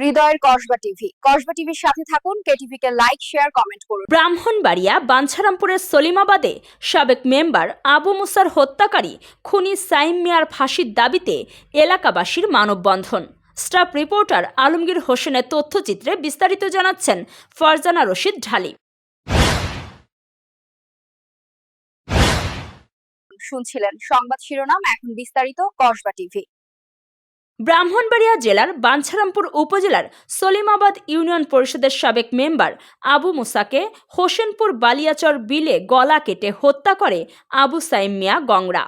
হৃদয়ের কসবা টিভি। কসবা টিভির সাথে থাকুন কেটিভি কে লাইক শেয়ার কমেন্ট করুন। ব্রাহ্মণবাড়িয়া বাঞ্ছারামপুরের সলিমাবাদে সাবেক মেম্বার আবু মুসার হত্যাকারী খুনি সাইম মিয়ার ফাঁসির দাবিতে এলাকাবাসীর মানববন্ধন। স্টাফ রিপোর্টার আলমগীর হোসেনের তথ্যচিত্রে বিস্তারিত জানাচ্ছেন ফারজানা রশিদ ঢালি। শুনছিলেন সংবাদ শিরোনাম এখন বিস্তারিত কসবা টিভি। ব্রাহ্মণবাড়িয়া জেলার বাঞ্ছারামপুর উপজেলার সলিমাবাদ ইউনিয়ন পরিষদের সাবেক মেম্বার আবু মুসাকে হোসেনপুর বালিয়াচর বিলে গলা কেটে হত্যা করে আবু সাইম মিয়া গংরা।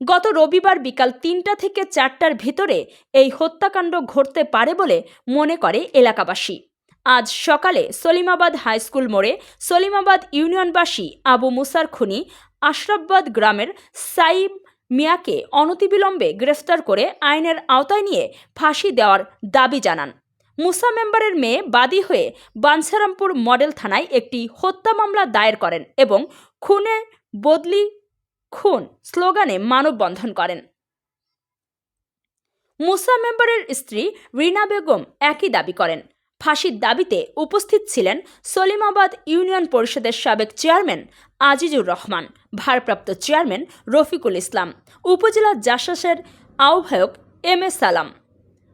গত রবিবার বিকাল তিনটা থেকে চারটার ভিতরে এই হত্যাকাণ্ড ঘটতে পারে বলে মনে করে এলাকাবাসী। আজ সকালে সলিমাবাদ হাইস্কুল মোড়ে সলিমাবাদ ইউনিয়নবাসী আবু মুসার খুনি আশরাফবাদ গ্রামের সাইম মিয়াকে অনতিবিলম্বে গ্রেফতার করে আইনের আওতায় নিয়ে ফাঁসি দেওয়ার দাবি জানান। মুসা মেম্বারের মেয়ে বাদী হয়ে বাঞ্ছারামপুর মডেল থানায় একটি হত্যা মামলা দায়ের করেন এবং খুনে বদলি, খুন স্লোগানে মানববন্ধন করেন। মুসা মেম্বারের স্ত্রী রিনা বেগম একই দাবি করেন। ফাঁসির দাবিতে উপস্থিত ছিলেন সলিমাবাদ ইউনিয়ন পরিষদের সাবেক চেয়ারম্যান আজিজুর রহমান, ভারপ্রাপ্ত চেয়ারম্যান রফিকুল ইসলাম, উপজেলা জাসাসের আহ্বায়ক এম এ সালাম,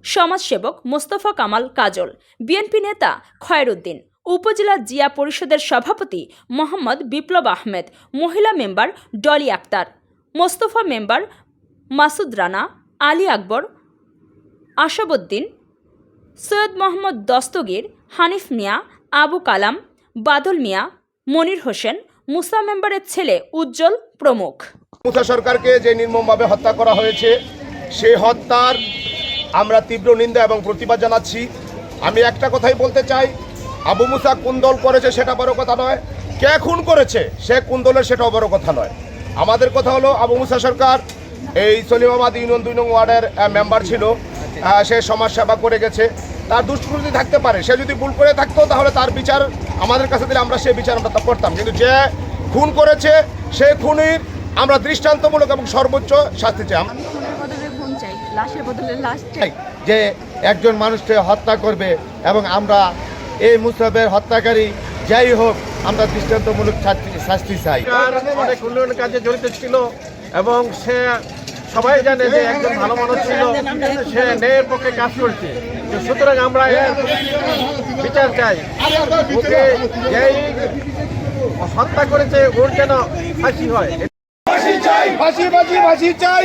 সমাজসেবক মোস্তফা কামাল কাজল, বিএনপি নেতা খয়রুদ্দিন, উপজেলা জিয়া পরিষদের সভাপতি মোহাম্মদ বিপ্লব আহমেদ, মহিলা মেম্বার ডলি আক্তার, মোস্তফা মেম্বার মাসুদ রানা, আলী আকবর, আশাবুদ্দিন সৈয়দ মোহাম্মদ দস্তগীর, হানিফ মিয়া, আবু কালাম, বাদল মিয়া, মনির হোসেন, মুসা মেম্বারের ছেলে উজ্জ্বল প্রমুখ। মুসা সরকারকে যে নির্মমভাবে হত্যা করা হয়েছে সেই হত্যার আমরা তীব্র নিন্দা এবং প্রতিবাদ জানাচ্ছি। আমি একটা কথাই বলতে চাই, আবু মুসা কোন দল করেছে সেটা বড় কথা নয়। কে খুন করেছে, সে কোন দলের সেটাও বড় কথা নয়। আমাদের কথা হলো, আবু মুসা সরকার এই সলিমাবাদ ইউনিয়ন দুই নং ওয়ার্ডের মেম্বার ছিল। সে সমাজ সেবা করে গেছে। তার দুষ্কৃতি থাকতে পারে। সে যদি ভুল করে থাকতো তাহলে তার বিচার আমাদের কাছে দিলে আমরা সেই বিচার আমরা তা করতাম। কিন্তু যে খুন করেছে সে খুনির আমরা দৃষ্টান্তমূলক এবং সর্বোচ্চ শাস্তি চাই। আমি খুনের চাই লাশের বদলে লাশ চাই। যে একজন মানুষকে হত্যা করবে এবং আমরা এই মুসাফের হত্যাকারী যাই হোক আমরা দৃষ্টান্তমূলক শাস্তি- শাস্তি চাই। অনেক উন্নয়ন কাজে জড়িত ছিল এবং সে সবাই জানে যে একজন ভালো মানুষ ছিল সে ন্যায়ের পক্ষে কাজ করছে। সুতরাং আমরা এর বিচার চাই। ওকে যেই হত্যা করেছে ওর যেন ফাঁসি হয়। ফাঁসি ফাঁসি ফাঁসি চাই।